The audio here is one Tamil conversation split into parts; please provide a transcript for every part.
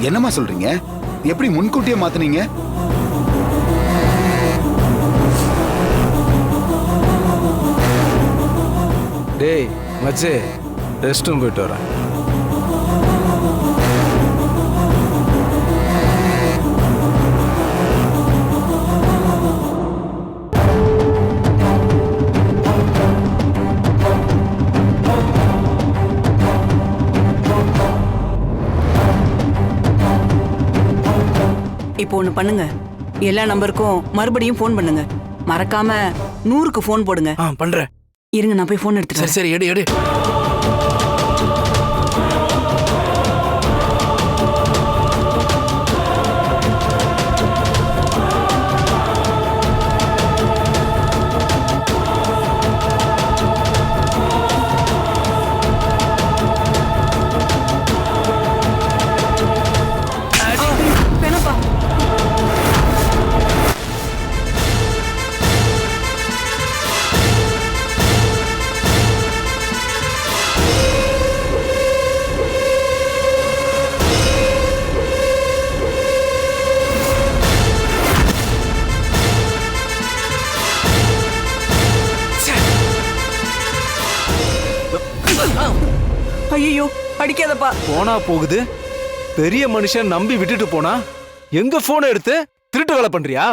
என்னம்மா சொல்றீங்க? எப்படி முன்கூட்டியே மாத்துனீங்க? டேய் மச்சே ரெஸ்ட் ரூம் போயிட்டு வரேன். இப்போ ஒன்று பண்ணுங்க. எல்லா நம்பருக்கும் மறுபடியும் ஃபோன் பண்ணுங்க. மறக்காம நூறுக்கு ஃபோன் போடுங்க. ஆ பண்றேன். இருங்க நான் போய் ஃபோன் எடுத்துட்டு சரி வரேன். சரி எடு எடு. ஐயோ அடிக்காதப்பா. போனா போகுது. பெரிய மனுஷன் நம்பி விட்டுட்டு போனா எங்க போனை எடுத்து திருட்டு வேலை பண்றியா?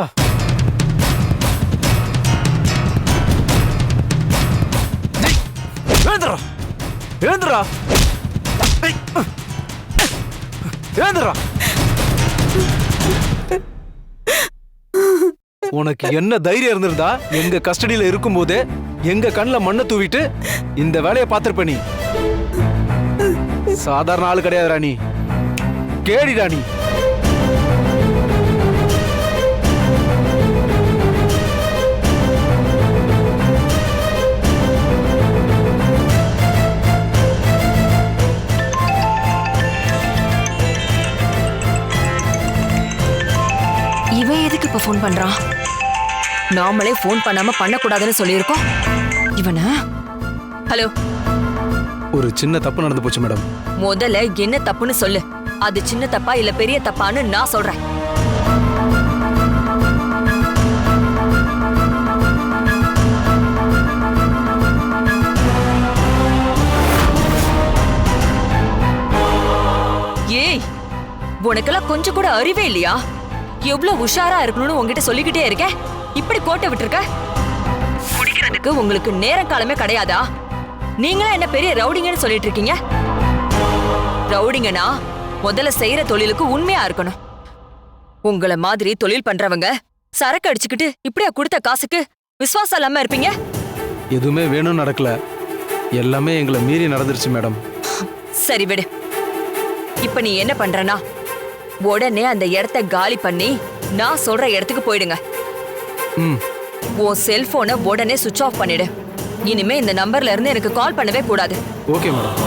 டேய், எழுந்துடா எழுந்துடா எழுந்துடா உனக்கு என்ன தைரியம் இருந்திருந்தா எங்க கஸ்டடியில இருக்கும்போது எங்க கண்ணுல மண்ணை தூவிட்டு இந்த வேலையை பார்த்திருப்ப நீ. சாதாரண ஆளு கிடையாது ராணி. கேடி ராணி. இவன் எதுக்கு இப்ப ஃபோன் பண்றான்? நாமளே ஃபோன் பண்ணாம பண்ணக்கூடாதுன்னு சொல்லியிருக்கோம். இவனா? ஹலோ ஒரு சின்ன தப்பு நடந்து போச்சு மேடம். முதல்ல என்ன தப்புன்னு சொல்லு. அது சின்ன தப்பா இல்ல பெரிய தப்பான்னு நான் சொல்றேன். ஏய் உனக்கெல்லாம் கொஞ்சம் கூட அறிவே இல்லையா? எவ்வளவு உஷாரா இருக்கணும்னு உங்ககிட்ட சொல்லிக்கிட்டே இருக்கேன் இப்படி கோட்டை விட்டுருக்க? குடிக்கிறதுக்கு உங்களுக்கு நேரம் காலமே கிடையாதா? நீங்களா என்ன பெரிய ரவுடிங்கன்னு சொல்லிட்டு இருக்கீங்க ரவுடிங்கன்னா முதல்ல செய்யற தொழிலுக்கு உண்மையா இருக்கணும். உங்கள மாதிரி தொழில் பண்றவங்க சரக்கு அடிச்சுக்கிட்டு இப்படியா கொடுத்த காசுக்கு விசுவாசம் இல்லாம இருப்பீங்க? எதுவுமே வேணும்னு நடக்கல. எல்லாமே எங்களை மீறி நடந்துருச்சு மேடம். சரி விடு. இப்ப நீ என்ன பண்றனா? உடனே அந்த இடத்த காலி பண்ணி நான் சொல்ற இடத்துக்கு போயிடுங்க. ம். உன் செல்போனை உடனே சுவிட்ச் ஆஃப் பண்ணிடு. இனிமே இந்த நம்பர்ல இருந்து எனக்கு கால் பண்ணவே கூடாது. Okay madam.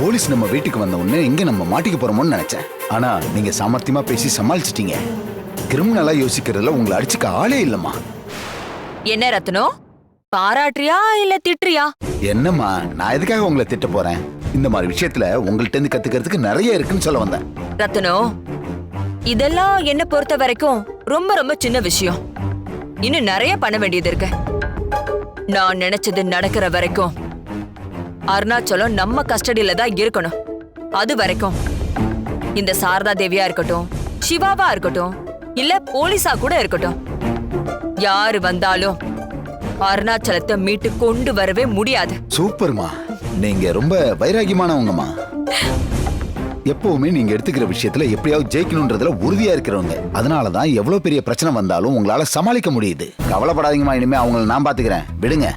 போலீஸ் நம்ம வீட்டுக்கு வந்த உடனே எங்க நம்ம மாட்டிக்க போறோமோன்னு நினைச்சேன். ஆனா நீங்க சாமர்த்தியமா பேசி சமாளிச்சிட்டீங்க. கிரிமினலா யோசிக்கிறதுல உங்களை அடிச்சுக்க ஆளே இல்லம்மா. என்ன ரத்னம் பாராட்டுறியா இல்ல திட்டுறியா? என்னம்மா நான் எதுக்காக உங்களை திட்ட போறேன்? இந்த மாதிரி விஷயத்துல உங்கள்ட்ட இருந்து கத்துக்கிறதுக்கு நிறைய இருக்குன்னு சொல்ல வந்தேன். ரத்னம் இதெல்லாம் என்ன பொறுத்த வரைக்கும் ரொம்ப ரொம்ப சின்ன விஷயம். இன்னும் நிறைய பண்ண வேண்டியது இருக்கு. நான் நினைச்சது நடக்கிற வரைக்கும் அருணாச்சலம் நம்ம கஸ்டடியில தான் இருக்கணும். அது வரைக்கும். இந்த சாரதா தேவியா இருக்கட்டும் சிவாவா இருக்கட்டும் இல்ல போலீஸா கூட இருக்கட்டும். யாரு வந்தாலும் அருணாச்சலத்தை மீட்டு கொண்டு வரவே முடியாது. சூப்பர்மா. நீங்க ரொம்ப வைராகியமானவங்கம்மா. எப்பவுமே நீங்க எடுத்துக்கிற விஷயத்துல எப்படியாவது ஜெயிக்கணும்ன்றதுல உறுதியா இருக்கிறவங்க. அதனாலதான் எவ்வளவு பெரிய பிரச்சனை வந்தாலும் உங்களால சமாளிக்க முடியுது. கவலைப்படாதீங்கம்மா இனிமே அவங்கள நான் பாத்துக்கிறேன். விடுங்க.